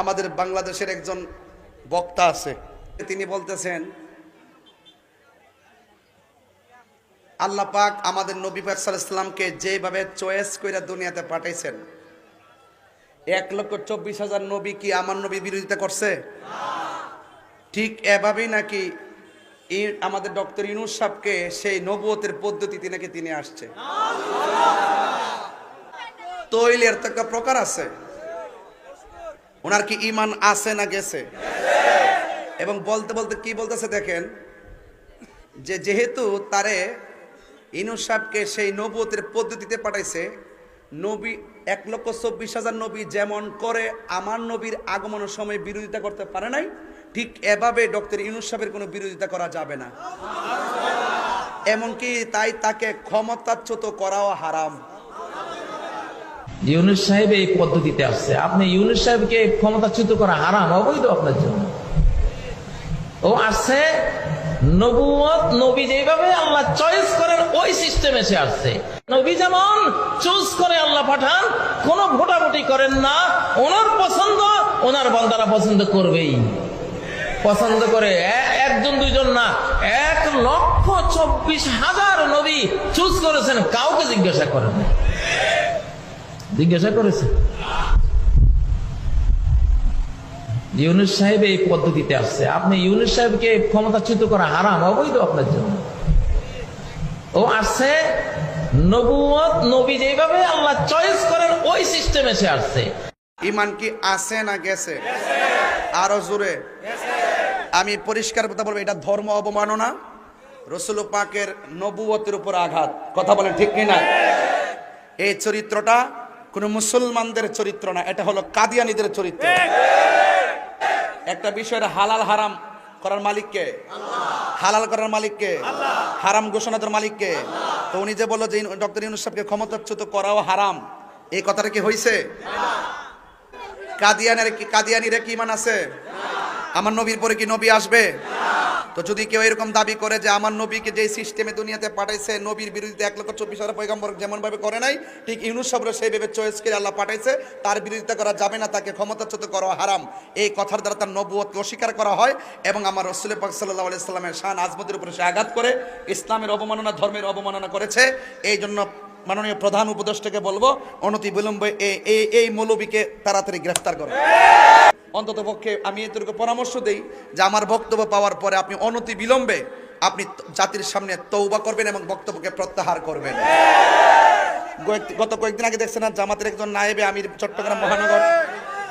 আমাদের বাংলাদেশের একজন বক্তা আছে, তিনি বলতেছেন, আল্লাহ পাক আমাদের নবী পাক সাল্লামকে যেভাবে চয়েস করে দুনিয়াতে পাঠাইছেন, এক লক্ষ চব্বিশ হাজার নবী কি আমার নবী বিরোধিতা করছে? ঠিক এভাবেই নাকি আমাদের ডক্টর ইনুস সাহকে সেই নবুয়তের পদ্ধতিতে নাকি তিনি আসছে। তৈলের তো একটা প্রকার আছে। ওনার কি ইমান আছে না গেছে? এবং বলতে বলতে কি বলতেছে দেখেন, যে যেহেতু তারে ইনুস সাহেবকে সেই নবুয়তের পদ্ধতিতে পাঠাইছে, নবী এক লক্ষ চব্বিশ হাজার নবী যেমন করে, আমার নবীর আগমনের সময় বিরোধিতা করতে পারে নাই, ঠিক এভাবে ডক্টর ইনুস সাহেবের কোনো বিরোধিতা করা যাবে না। এমনকি তাই তাকে ক্ষমতাচ্যুত করাও হারাম। ইউনুস সাহেব এই পদ্ধতিতে আসছে। আপনি ইউনুস সাহেবকে ক্ষমতাচ্যুত করা হারাম, অবৈধ আপনার জন্য। ও আসছে নবুয়ত নবী যেভাবে আল্লাহ চয়েস করেন, ওই সিস্টেমে সে আসছে। নবী যেমন চুজ করে আল্লাহ পাঠান, কোন ভোটাভুটি করেন না, ওনার পছন্দ, ওনার বান্দারা পছন্দ করবেই। পছন্দ করে একজন, দুইজন না, এক লক্ষ চব্বিশ হাজার নবী চুজ করেছেন, কাউকে জিজ্ঞাসা করেন না। জিজ্ঞাসা করেছে। ইউনুস সাহেব এই পদ্ধতিতে আসছে। আপনি ইউনুস সাহেবকে ক্ষমতাচ্যুত করা হারাম, অবৈধ আপনার জন্য। ও আসছে নবুয়ত নবী যেভাবে আল্লাহ চয়েস করেন, ওই সিস্টেমে সে আসছে। ইমান কি আছে না গেছে? আরও জোরে। আমি পরিষ্কার কথা বলব, এটা ধর্ম অবমাননা। রসুল পাকের নবুয়তের উপর আঘাত। কথা বলেন ঠিক কিনা? এই চরিত্রটা কোনো মুসলমানদের চরিত্র না এটা হলো কাদিয়ানিদের চরিত্র। একটা বিষয়ের হালাল হারাম করার মালিককে হালাল করার মালিককে হারাম ঘোষণাদের মালিককে তো উনি যে বলল যে ডক্টর ইউনুস সাহেবকে ক্ষমতাচ্যুত করাও হারাম এই কথাটা কি হয়েছে কাদিয়ানের কি কাদিয়ানিরা কি মান আছে? আমার নবীর পরে কি নবী আসবে? তো যদি কেউ এরকম দাবি করে যে আমার নবীকে যে সিস্টেমে দুনিয়াতে পাঠাইছে, নবীর বিরুদ্ধে এক লক্ষ চব্বিশ হাজার পয়গম্বর যেমন ভাবে করে নাই, ঠিক ইউনুস সাহেবরা সেইভাবে চয়েস করে আল্লাহ পাঠাইছে, তার বিরোধিতা করা যাবে না, তাকে ক্ষমতাচ্যুত করা হারাম। এই কথার দ্বারা তার নবুয়তকে অস্বীকার করা হয় এবং আমার রসুল পাক সাল্লাহ আলাইস্লামের শান আজমতের উপরে সে আঘাত করে, ইসলামের অবমাননা, ধর্মের অবমাননা করেছে। এই জন্য মাননীয় প্রধান উপদেষ্টাকে বলব, অনতি বিলম্বে এই এই মৌলবীকে তাড়াতাড়ি গ্রেফতার করো। অন্তত পক্ষে আমি এতটুকু পরামর্শ দেই যে আমার বক্তব্য পাওয়ার পরে আপনি অনতি বিলম্বে আপনি জাতির সামনে তৌবা করবেন এবং বক্তব্যকে প্রত্যাহার করবেন। গত কয়েকদিন আগে দেখছেন না, জামাতের একজন নায়েবে আমির চট্টগ্রাম মহানগর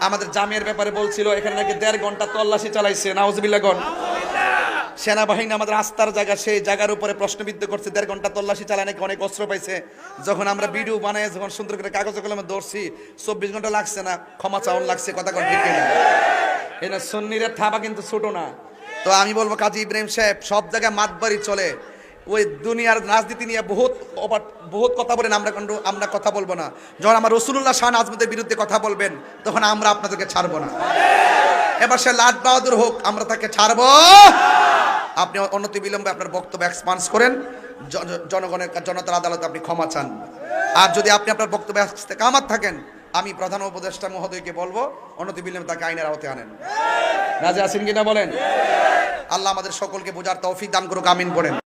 আমাদের জামিয়ার ব্যাপারে বলছিল, এখানে নাকি দেড় ঘণ্টা তল্লাশি চালাইছে নাউজবিল্লাগন সেনাবাহিনী আমাদের আস্থার জায়গা, সেই জায়গার উপরে প্রশ্নবিদ্ধ করছে। দেড় ঘণ্টা তল্লাশি চালায় নাকি অনেক অস্ত্র পাইছে। যখন আমরা ভিডিও বানাই, যখন সুন্দর করে কাগজ কলমে ধরছি, চব্বিশ ঘণ্টা লাগছে না, ক্ষমা চাওয়ান লাগছে, কথা এটা সন্নিরে থাবা কিন্তু ছোট না। তো আমি বলব, কাজী ইব্রাহিম সাহেব, সব জায়গায় মাতবাড়ি চলে। ওই দুনিয়ার রাজনীতি নিয়ে বহুত বহুত কথা বলেন, আমরা কিন্তু, আমরা কথা বলব না। যখন আমার রসুল্লাহ শাহ আজমতের বিরুদ্ধে কথা বলবেন, তখন আমরা আপনাদেরকে ছাড়বো না। এবার সে লাট বাহাদুর হোক, আমরা তাকে ছাড়বো। আপনি অনতি বিলম্বে আপনার বক্তব্য এক্সপান্স করেন। জনগণের জনতার আদালতে আপনি ক্ষমা চান। আর যদি আপনি আপনার বক্তব্য কামাত থাকেন, আমি প্রধান উপদেষ্টা মহোদয়কে বলব, অনতি বিলম্বে তাকে আইনের আওতে আনেন। রাজা আসেন কিনা বলেন? আল্লাহ আমাদের সকলকে বোঝার তৌফিক দান করুক, আমিন পড়েন